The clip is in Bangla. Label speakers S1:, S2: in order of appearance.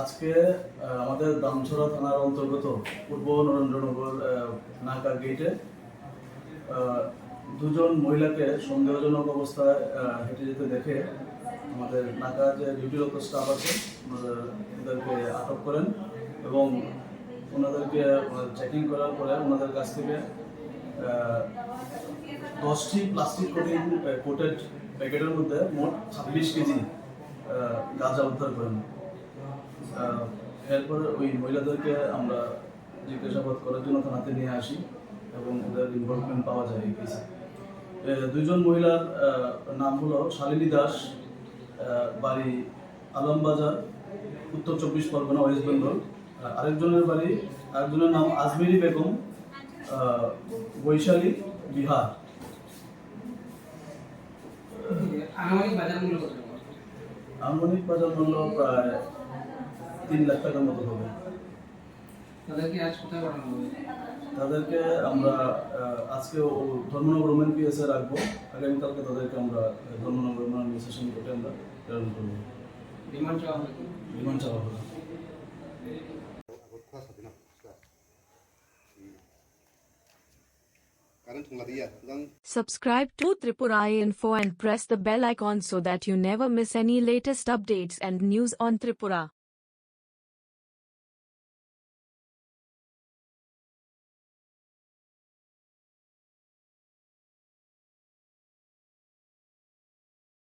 S1: আজকে আমাদের দামছড়া থানার অন্তর্গত পূর্ব নরেন্দ্রনগর নাকা গেটে দুজন মহিলাকে সন্দেহজনক অবস্থায় হেঁটে যেতে দেখে আমাদের নাকা যে ডিউটিরত স্টাফ আছে ওনারা ওদেরকে আটক করেন এবং ওনাদেরকে চেকিং করার পরে ওনাদের কাছ থেকে দশটি প্লাস্টিক কোটিং কোটেড প্যাকেটের মধ্যে মোট ছাব্বিশ কেজি গাঁজা উদ্ধার করেন। এরপরে ওই মহিলাদেরকে আমরা জিজ্ঞাসাবাদ করার জন্য থানাতে নিয়ে আসি এবং ওদের ইনভলভমেন্ট পাওয়া যায় এই কেসে দুইজন মহিলার নাম হলো শালিনী দাস বাড়ি আলমবাজার উত্তর চব্বিশ পরগনা ওয়েস্ট বেঙ্গল। আরেকজনের বাড়ি আরেকজনের নাম আজমেরি বেগম বৈশালী বিহার। আনুমানিক বাজার মূল্য প্রায় তিন লাখ টাকার মতো হবে
S2: তাদেরকে আজ কোথায় পাঠানো হবে
S1: তাদেরকে আমরা আহ, আজকে ও ধর্মনগর ওমেন পিএসএ রাখবো আগামীকালকে তাদেরকে আমরা ধর্মনগর ওমেন অ্যাডমিনিস্ট্রেশন কোর্টে আমরা প্রেরণ করবো
S2: ডিমান্ড চাওয়া হবে কি?
S1: বিমান চাওয়া হলো
S3: কারেন্ট লাগিয়া জান
S4: Subscribe to Tripura Info and press the bell icon so that you never miss any latest updates and news on Tripura.